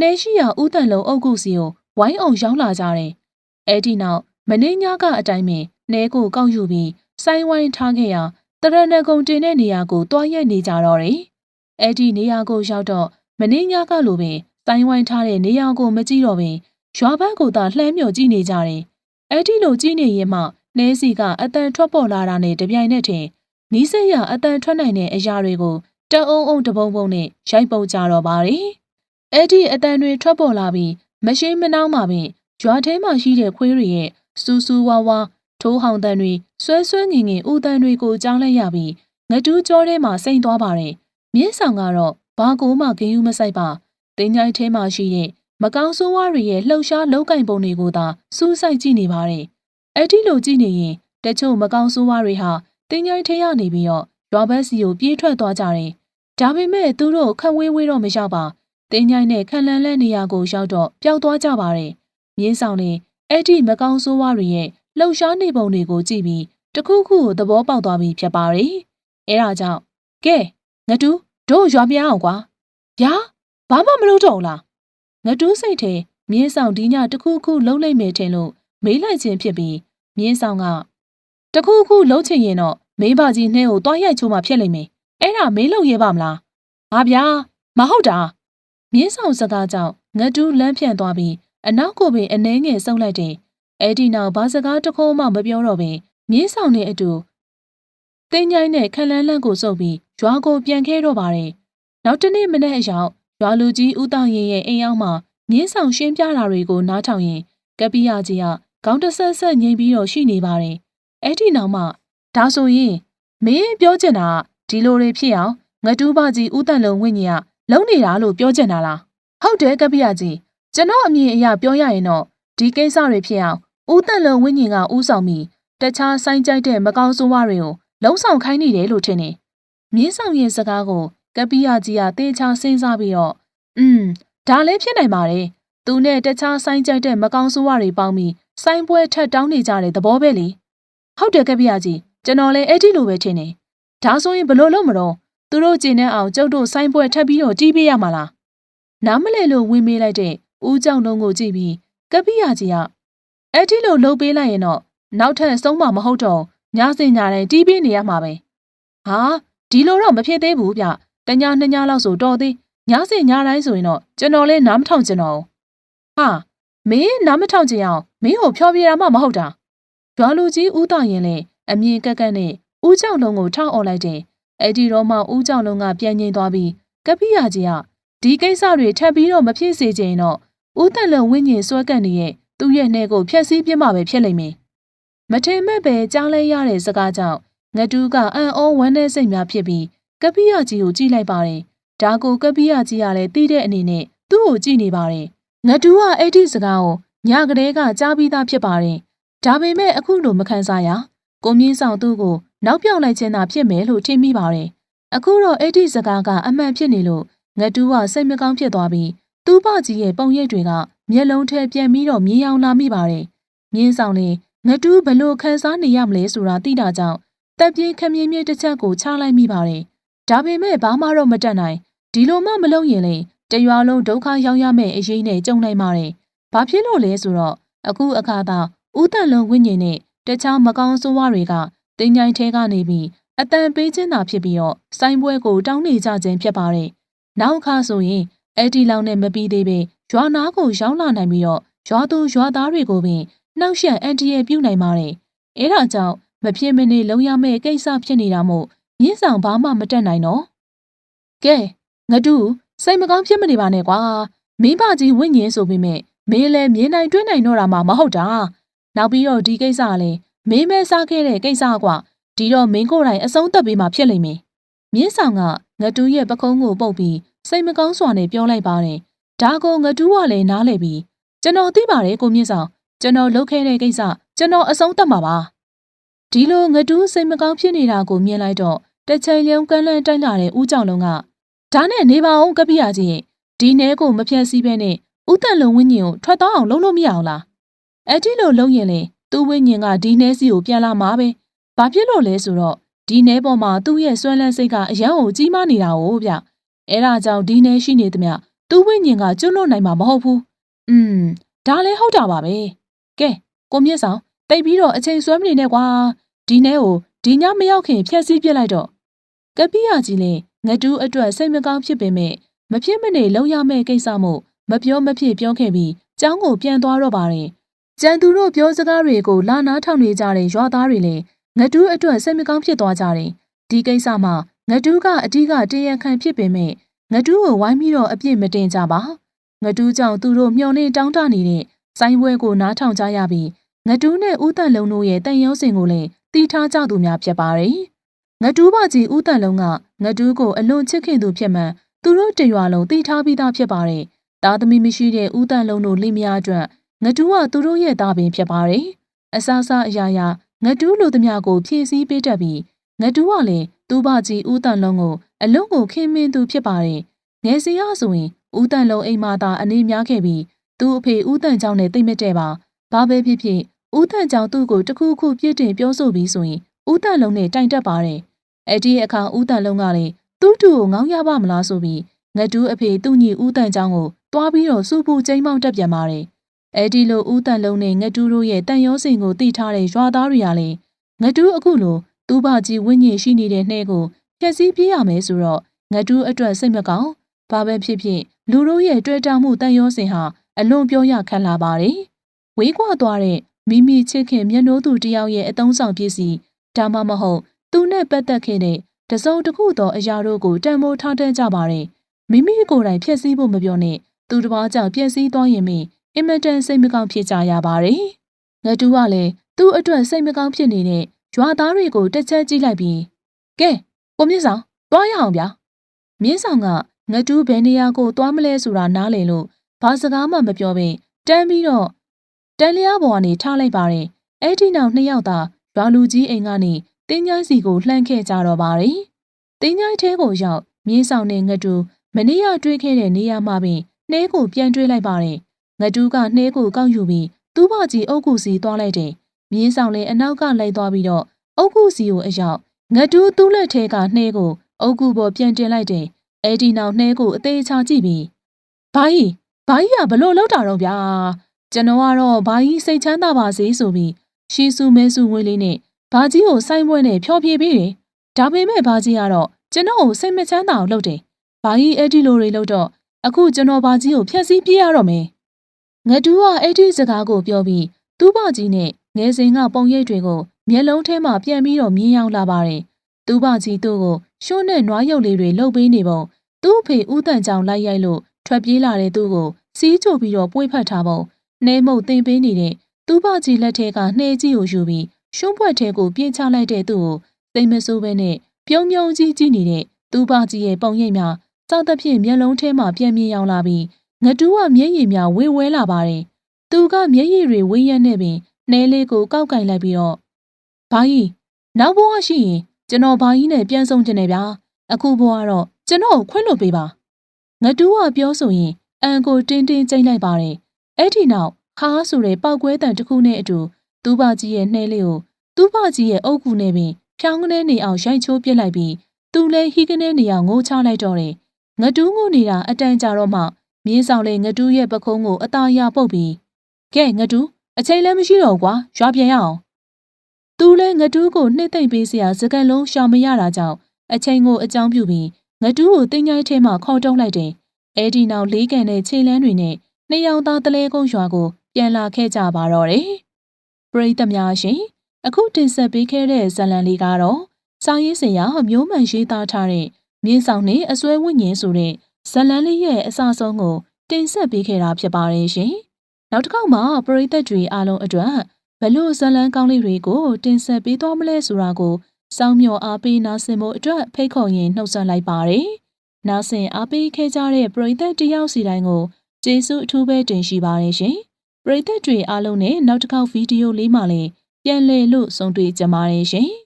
နှဲရှိရာဥတန်လုံးအုပ်ကုစီကိုဝိုင်းအောင်ရောက်လာကြတယ်။အဲ့ဒီနောက်မင်းညကအတိုင်းပင်နှဲကိုကောက်ယူပြီးစိုင်းဝိုင်းထားခဲ့ရာတရဏဂုံတင်တဲ့နေရာကိုတွားရက်နေကြတော့တယ်။အဲ့ဒီနေရာကိုရောက်တော့ မင်းညကလိုပင်စိုင်းဝိုင်းထားတဲ့နေရာကိုမကြည့်တော့ပင်ရွာဘက်ကိုသာလှမ်းမြော်ကြည့်နေကြတယ်။အဲ့ဒီလိုကြည့်နေရင်မှနှဲစီကအတန်ထွက်ပေါ်လာတာနဲ့တပြိုင်နက်တည်းနီးစက်ရအတန်ထွက်နိုင်တဲ့အရာတွေကိုတအုံအုံတပုံပုံနဲ့ရိုက်ပုတ်ကြတော့ပါတယ်။အဲ့ဒီအတန်တွေထွက်ပေါ်လာပြီးမရှိမနှောင်းမှပင်ရွာထဲမှာရှိတဲ့ခွေးတွေရဲ့စူးစူးဝါဝါထိုးဟောင်တန်တွေဆွဲဆွဲငင်ငင်ဥတန်တွေကိုကြားလိုက်ရပြီးငတူးကြောထဲမှာစိမ့်သွားပါတယ်။မြင်းဆောင်ကတော့ ဘာကိုမှဂယုမဆိုင်ပါ။တင်းကြိုင်းထဲမှာရှိတဲ့မကောင်းဆိုးဝါးတွေရဲ့လှုပ်ရှားလောက်ကင်ပုံတွေကိုသာစူးစိုက်ကြည့်နေပါတယ်။အဲ့ဒီလိုကြည့်နေရင်တချို့မကောင်းဆိုးဝါးတွေဟာတင်းကြိုင်းထဲရနေပြီးတော့ရွာဘက်စီကိုပြေးထွက်သွားကြတယ်။ဒါပေမဲ့သူတို့ခက်ဝေးဝေးတော့မရောက်ပါ။တင်းကြိုင်းနဲ့ခက်လန်းလန်းနေရာကိုရောက်တော့ပျောက်သွားကြပါတယ်။မြင်းဆောင်နဲ့အဲ့ဒီမကောင်းဆိုးဝါးတွေရဲ့လှုပ်ရှားနေပုံတွေကိုကြည့်ပြီးတခုခုကိုသဘောပေါက်သွားပြီဖြစ်ပါတယ်။အဲဒါကြောင့်ကဲငတူ တို့ရွာပြအောင်ကွာ။ဗျာဘာမှမလုပ်တော့လား။ငတူးစိတ်ထဲမြင်းဆောင်ဒီညတခုခုလှုပ်လိုက်မယ်ထင်လို့မေးလိုက်ခြင်းဖြစ်ပြီးမြင်းဆောင်ကတခုခုလှုပ်ချင်ရင်တော့မေးပါကြီးနှဲကိုတွားရိုက်ချိုးမှဖြစ်လိမ့်မယ်။အဲ့ဒါမေးလို့ရပါမလား။ဟာဗျာမဟုတ်တာ။မြင်းဆောင်စကားကြောင့်ငတူးလမ်းဖြန့်သွားပြီးအနောက်ကိုပင်အနှဲငယ်ဆုပ်လိုက်တယ်။အဲ့ဒီနောက်ဘာစကားတခုမှမပြောတော့ပင်မြင်းဆောင်နဲ့အတူတင်းញိုင်းနဲ့ခက်လန်းလန့်ကိုစုပ်ပြီး ရွာကိုပြန်ခဲ့တော့ပါတယ်။နောက်တနေ့မနေ့အရောက်ရွာလူကြီးဦးတောင်ရင်ရဲ့အိမ်အောင်မှာမြင်းဆောင်ရှင်းပြတာတွေကိုနားထောင်ရင်ကပီယာကြီးကခေါင်းတဆက်ဆက်ငိမ့်ပြီးတော့ရှိနေပါတယ်။အဲ့ဒီနောက်မှဒါဆိုရင်မင်းပြောချင်တာဒီလိုတွေဖြစ်အောင်ငတူးပါကြီးဦးတန်လုံးဝိညာဉ်ကလုံနေတာလို့ပြောချင်တာလား။ဟုတ်တယ်ကပီယာကြီးကျွန်တော်အမြင်အရပြောရရင်တော့ဒီကိစ္စတွေဖြစ်အောင်ဦးတန်လုံးဝိညာဉ်ကဥဆောင်ပြီးတခြားဆိုင်ကြိုက်တဲ့မကောင်းဆိုးဝါးတွေကိုလုံဆောင်ခိုင်းနေတယ်လို့ထင်တယ်။ မြင်းဆောင်ရဲ့စကားကိုကပီယာကြီးကတေချာစဉ်းစားပြီးတော့อืมဒါလည်းဖြစ်နိုင်ပါတယ်။သူနဲ့တခြားဆိုင်ကြိုက်တဲ့မကောင်းဆိုးဝါးတွေပေါင်းပြီးဆိုင်ပွဲထက်တောင်းနေကြတဲ့သဘောပဲလေ။ဟုတ်တယ်ကပီယာကြီးကျွန်တော်လည်းအဲ့ဒီလိုပဲထင်တယ်။ဒါဆိုရင်ဘလို့လို့မတော့သူတို့ကျင်တဲ့အောင်ကျုပ်တို့ဆိုင်ပွဲထပ်ပြီးတော့တီးပေးရမှာလား။နားမလဲလို့ဝင်မေးလိုက်တဲ့ဦးကြောင့်လုံးကိုကြည့်ပြီးကပီယာကြီးကအဲ့ဒီလိုလှုပ်ပေးလိုက်ရင်တော့နောက်ထပ်ဆုံးမမဟုတ်တော့ညစင်ညတိုင်းတီးပေးနေရမှာပဲဟာ ဒီလိုတော့မဖြစ်သေးဘူးဗျတညာနှစ်ညာလောက်ဆိုတော်သေးညစင်ညတိုင်းဆိုရင်တော့ကျွန်တော်လည်းနားမထောင်ကျင်တော့ဟာမင်းနားမထောင်ကျင်အောင်မင်းကိုဖျော်ပြတာမှမဟုတ်တာရွာလူကြီးဦးတော်ရင်လည်းအမြင်ကက်ကက်နဲ့ဦးကြောင်လုံးကိုထောက်អော်လိုက်တယ်အဲ့ဒီတော့မှဦးကြောင်လုံးကပြန်ငိမ့်သွားပြီးကပိယာကြီးကဒီကိစ္စတွေထပ်ပြီးတော့မဖြစ်စေချင်တော့ဦးတက်လုံဝင်းကြီးစွဲကန့်နေတဲ့သူ့ရဲ့နှဲကိုဖျက်ဆီးပြစ်မှပဲဖြစ်လိမ့်မယ်မထင်မဲ့ပဲကြားလဲရတဲ့စကားကြောင့် ငတူးကအံ့ဩဝမ်းနည်းစိတ်များဖြစ်ပြီးကပိယကြီးကိုကြည့်လိုက်ပါတယ်။ဒါကိုကပိယကြီးကလည်းသိတဲ့အနေနဲ့သူ့ကိုကြည့်နေပါတယ်။ငတူးကအဲ့ဒီစကားကိုညကလေးကကြားပြီးသားဖြစ်ပါတယ်။ဒါပေမဲ့အခုလိုမခံစားရ။ကိုမြင့်ဆောင်သူ့ကိုနောက်ပြောင်လိုက်ခြင်းသာဖြစ်မယ်လို့ထင်မိပါတယ်။အခုတော့အဲ့ဒီစကားကအမှန်ဖြစ်နေလို့ငတူးကစိတ်မကောင်းဖြစ်သွားပြီးသူ့ပကြီးရဲ့ပုံရိပ်တွေကမျက်လုံးထဲပြန်ပြီးတော့မြင်အောင်လာမိပါတယ်။မြင်းဆောင်လေးငတူးဘလို့ခန်းစားနေရမလဲဆိုတာသိတာကြောင့် တက်ပြေးခမြင်းမြင်းတစ်ချက်ကိုချလိုက်မိပါတယ်။ဒါပေမဲ့ဘာမှတော့မတတ်နိုင်ဒီလိုမှမလုပ်ရင်လေတရွာလုံးဒုက္ခရောက်ရမယ့်အရေးနဲ့ကြုံနိုင်ပါတယ်။ဘာဖြစ်လို့လဲဆိုတော့အခုအခါသာဦးတန်လုံးဝိညာဉ်နဲ့တခြားမကောင်းဆိုးဝါးတွေကတင်းကြိုင်ထဲကနေပြီးအတန်ပေးခြင်းသာဖြစ်ပြီးတော့စိုင်းပွဲကိုတောင်းနေကြခြင်းဖြစ်ပါတယ်။နောက်ခါဆိုရင်အဲ့ဒီလောက်နဲ့မပြီးသေးပဲရွာနာကိုရောက်လာနိုင်ပြီးတော့ရွာသူရွာသားတွေကိုပင်နှောက်ယှက်အန်တီရဲ့ပြုတ်နိုင်ပါတယ်။အဲဒါကြောင့် မဖြစ်မနေလုံရမယ့်ကိစ္စဖြစ်နေတာမို့မြင့်ဆောင်ဘာမှမတက်နိုင်တော့။ကဲငတူစိတ်မကောင်းဖြစ်မနေပါနဲ့ကွာ။မိဘကြီးဝင့်ညင်းဆိုပေမဲ့မင်းလည်းမြင်နိုင်တွေ့နိုင်တော့တာမှမဟုတ်တာ။နောက်ပြီးတော့ဒီကိစ္စကလည်းမင်းမဲစားခဲ့တဲ့ကိစ္စကွာ။ဒီတော့မင်းကိုယ်တိုင်အဆုံးသတ်ပေးမှဖြစ်လိမ့်မယ်။မြင့်ဆောင်ကငတူရဲ့ပကုံးကိုပုတ်ပြီးစိတ်မကောင်းစွာနဲ့ပြောလိုက်ပါတယ်။ဒါကိုငတူကလည်းနားလေပြီးကျွန်တော်သိပါတယ်ကိုမြင့်ဆောင်ကျွန်တော်လုပ်ခဲ့တဲ့ကိစ္စကျွန်တော်အဆုံးသတ်မှာပါ ဒီလိုငတူးစိတ်မကောင်းဖြစ်နေတာကိုမြင်လိုက်တော့တစ်ချိန်လုံးကန်းလန့်တိုက်လာတဲ့ဦးကြောင်လုံးကဒါနဲ့နေပါအောင်ကပိယာကြီးဒီနဲကိုမဖြတ်စည်းပဲနဲ့ဦးတန်လုံးဝင်းညင်ကိုထွက်တော့အောင်လုပ်လို့မရအောင်လားအဲ့ဒီလိုလုပ်ရင်လေသူ့ဝိညာဉ်ကဒီနှဲစီကိုပြန်လာမှာပဲ။ဘာဖြစ်လို့လဲဆိုတော့ဒီနှဲပေါ်မှာသူ့ရဲ့ဆွမ်းလန်းစိတ်ကအယံကိုကြီးမားနေတာကိုဗျ။အဲဒါကြောင့်ဒီနှဲရှိနေသမျှသူ့ဝိညာဉ်ကကျွတ်လွတ်နိုင်မှာမဟုတ်ဘူး။อืมဒါလည်းဟုတ်တာပါပဲ။ကဲကိုမြင့်ဆောင် တိတ်ပြီးတော့အချိန်ဆွဲမနေနဲ့ကွာ။ဒီနှဲကိုဒီညမရောက်ခင်ဖျက်ဆီးပစ်လိုက်တော့ကပိယကြီးလည်းငတူးအတွက်စိတ်မကောင်းဖြစ်ပေမဲ့မဖြစ်မနေလုပ်ရမယ့်ကိစ္စမို့မပြောမဖြစ်ပြောခဲ့ပြီးကျောင်းကိုပြန်သွားတော့ပါတယ်။ကျန်သူတို့ပြောစကားတွေကိုလာနာထောင်နေကြတဲ့ရွာသားတွေလည်းငတူးအတွက်စိတ်မကောင်းဖြစ်သွားကြတယ်။ဒီကိစ္စမှာငတူးကအဓိကတရားခံဖြစ်ပေမဲ့ငတူးကိုဝိုင်းပြီးတော့အပြစ်မတင်ကြပါ။ငတူးကြောင့်သူတို့မျှော်လင့်တောင်းတနေတဲ့စိုင်းပွဲကိုနားထောင်ကြရပြီး ငတူးနဲ့ဦးတန်လုံးတို့ရဲ့တန်ရုံးစင်ကိုလည်းတီးထားကြသူများဖြစ်ပါတယ်။ငတူးပါကြီးဦးတန်လုံးကငတူးကိုအလွန်ချစ်ခင်သူဖြစ်မှန်သူတို့တရွာလုံးတီးထားပြီးသားဖြစ်ပါတယ်။သားသမီးမရှိတဲ့ဦးတန်လုံးတို့လိမယားအတွက်ငတူးကသူတို့ရဲ့သားပင်ဖြစ်ပါတယ်။အဆအဆအရာရာငတူးလိုသမျှကိုဖြည့်ဆည်းပေးတတ်ပြီးငတူးကလည်းသူ့ဘကြီးဦးတန်လုံးကိုအလုံးကိုခင်မင်းသူဖြစ်ပါတယ်။ငယ်စီရဆိုရင်ဦးတန်လုံးအိမ်မှာသာအနေများခဲ့ပြီးသူ့အဖေဦးတန်ချောင်းနဲ့တိတ်မက်တဲ့ပါ။ဘာပဲဖြစ်ဖြစ် ဦးတန်ချောင်းသူ့ကိုတခုခုပြစ်တင်ပြောဆိုပြီးဆိုရင်ဦးတန်လုံးနဲ့တိုင်တက်ပါတယ်။အဲ့ဒီအခါဦးတန်လုံးကလည်းသူ့တူကိုငောင်းရပါမလားဆိုပြီးငတူးအဖေသူ့ညီဦးတန်ချောင်းကိုတွားပြီးတော့စူပူကျိမ်းမောင်းတက်ပြန်ပါတယ်။အဲ့ဒီလိုဦးတန်လုံးနဲ့ငတူးတို့ရဲ့တန်ရောစင်ကိုတိထားတဲ့ရွာသားတွေကလည်းငတူးအခုလိုသူ့ဘကြီးဝိညာဉ်ရှိနေတဲ့နှဲကိုဖျက်ဆီးပြရမယ်ဆိုတော့ငတူးအတွက်စိတ်မကောင်းဘာပဲဖြစ်ဖြစ်လူတို့ရဲ့တွေ့တာမှုတန်ရောစင်ဟာအလွန်ပြောရခက်လာပါတယ်။ဝေးကွာသွားတဲ့ မိမိချစ်ခင်မျက်နှိုးသူတယောက်ရဲ့အတုံးဆောင်ပစ္စည်းဒါမှမဟုတ်သူနဲ့ပတ်သက်ခဲ့တဲ့တစုံတစ်ခုသောအရာတို့ကိုတန်ဖိုးထားတတ်ကြပါတယ်။မိမိကိုယ်တိုင်ဖျက်ဆီးဖို့မပြောနဲ့သူတစ်ပါးကြောင့်ပျက်စီးသွားရင်မင်းအင်မတန်စိတ်မကောင်းဖြစ်ကြရပါတယ်။ငတူကလည်းသူ့အတွက်စိတ်မကောင်းဖြစ်နေတဲ့ရွာသားတွေကိုတစ်ချက်ကြည့်လိုက်ပြီးကဲကိုမြင့်ဆောင်သွားရအောင်ဗျာ။မြင့်ဆောင်ကငတူဘယ်နေရာကိုသွားမလဲဆိုတာနားလည်လို့ဘာစကားမှမပြောဘဲတန်းပြီးတော့ တန်လျားပေါ်ကနေထားလိုက်ပါတယ်။အဲ့ဒီနောက်နှစ်ယောက်သာရွာလူကြီးအိမ်ကနေတင်းញိုင်းစီကိုလှမ်းခဲ့ကြတော့ပါတယ်။တင်းញိုင်းထဲကိုရောက်မြင်းဆောင်နဲ့ငတူမနေ့ကတွေ့ခဲ့တဲ့နေရာမှာပင်နှဲကိုပြန်တွေးလိုက်ပါတယ်။ငတူကနှဲကိုကောက်ယူပြီးသူ့ဘကြီးအုတ်ကူစီသွားလိုက်တယ်။မြင်းဆောင်လည်းအနောက်ကလိုက်သွားပြီးတော့အုတ်ကူစီကိုအရောက်ငတူသူ့လက်ထဲကနှဲကိုအုတ်ကူပေါ်ပြန်တင်လိုက်တယ်။အဲ့ဒီနောက်နှဲကိုအသေးချာကြည့်ပြီးဘာကြီးဘာကြီးကဘလို့လောက်တာတော့ဗျာ ကျွန်တော်ကတော့ဘာကြီးစိတ်ချမ်းသာပါစေဆိုပြီးရှီစုမဲစုငွေလေးနဲ့ဘာကြီးကိုစိုင်းပွဲနဲ့ဖျော်ဖြေပေးတယ်။ဒါပေမဲ့ဘာကြီးကတော့ကျွန်တော်ကိုစိတ်မချမ်းသာအောင်လုပ်တယ်။ဘာကြီးအဲ့ဒီလိုတွေလုပ်တော့အခုကျွန်တော်ဘာကြီးကိုဖျက်ဆီးပြရတော့မယ်။ငတူးကအဲ့ဒီစကားကိုပြောပြီးသူ့ဘာကြီးနဲ့ငယ်စဉ်ကပုံရိပ်တွေကိုမျက်လုံးထဲမှာပြန်ပြီးတော့မြင်ရောက်လာပါတယ်။သူ့ဘာကြီးသူ့ကိုရှုံးနဲ့နွားရုပ်လေးတွေလှုပ်ပေးနေပုံသူ့အဖေဦးတန်ကြောင်လိုက်ရိုက်လို့ထွက်ပြေးလာတဲ့သူ့ကိုစီးကြိုပြီးတော့ပွေ့ဖက်ထားပုံ နှဲမုတ်တင်ပေးနေတဲ့သူ့ဘကြီးလက်ထဲကနှဲကြီးကိုယူပြီးရှုံးပွက်ထဲကိုပြင်ချလိုက်တဲ့သူ့ကိုသိမဆိုးပဲနဲ့ပြုံးပြုံးကြီးကြီးနေတဲ့သူ့ဘကြီးရဲ့ပုံရိပ်များစသဖြင့်မျက်လုံးထဲမှာပြန်မြင်ရောက်လာပြီးငတူးကမျက်ရည်များဝေဝဲလာပါတယ်။သူကမျက်ရည်တွေဝေးရက်နဲ့ပင်နှဲလေးကိုကောက်ကင်လိုက်ပြီးတော့ဘာကြီးနောက်ဘဝရှိရင်ကျွန်တော်ဘာကြီးနဲ့ပြန်ဆုံကျင်နေဗျာအခုဘဝတော့ကျွန်တော်ကိုခွင့်လွှတ်ပေးပါငတူးကပြောဆိုရင်အန်ကိုတင်းတင်းကျိမ့်လိုက်ပါတယ် အဲ့ဒီနောက်ဟားဆိုတဲ့ပောက်ကွဲတန်တစ်ခုနဲ့အတူသူ့ဘကြီးရဲ့နှဲလေးကိုသူ့ဘကြီးရဲ့အုပ်ကူနဲ့ပင်ဖြောင်းကနေနေအောင်ရိုက်ချိုးပစ်လိုက်ပြီးသူလည်းဟီကနေနေအောင်ငိုချလိုက်တော့တယ်ငတူးငိုနေတာအတန်ကြာတော့မှမြင်းဆောင်လေးငတူးရဲ့ပခုံးကိုအသားရပုတ်ပြီးကဲငတူးအချိန်လည်းမရှိတော့ဘူးကွာရွာပြန်ရအောင်သူလည်းငတူးကိုနှိမ့်သိမ့်ပေးစရာစကလုံးရှာမရတာကြောင့်အချိန်ကိုအကြောင်းပြုပြီးငတူးကိုတင်းញိုင်းထဲမှာခေါ်တုံးလိုက်တယ်အဲ့ဒီနောက်လေးကန်တဲ့ခြေလန်းတွေနဲ့ နှစ်ယောက်သားတလဲကုန်းရွာကိုပြန်လာခဲ့ကြပါတော့တယ်ပရိသတ်များရှင်အခုတင်ဆက်ပေးခဲ့တဲ့ဇာတ်လမ်းလေးကတော့စာရေးဆရာမျိုးမှန်ရေးသားထားတဲ့မြင်းဆောင်နဲ့အစွဲဝိညာဉ်ဆိုတဲ့ဇာတ်လမ်းလေးရဲ့အစဆုံးကိုတင်ဆက်ပေးခဲ့တာဖြစ်ပါတယ်ရှင်။နောက်တစ်ခေါက်မှာပရိသတ်တွေအားလုံးအတွက်ဘလို့ဇာတ်လမ်းကောင်းလေးတွေကိုတင်ဆက်ပေးသွားမလဲဆိုတာကိုစောင်းမျှော်အားပေးနားဆင်ဖို့အတွက်ဖိတ်ခေါ်ရင်နှုတ်ဆက်လိုက်ပါတယ်။နားဆင်အားပေးခဲ့ကြတဲ့ပရိသတ်တယောက်စီတိုင်းကို ကျေးဇူးအထူးပဲတင်ရှိပါတယ်ရှင်။ပရိသတ်တွေအားလုံးနဲ့နောက်တစ်ခေါက်ဗီဒီယိုလေးမှလည်းပြန်လည်လို့ဆုံတွေ့ကြပါရရှင်။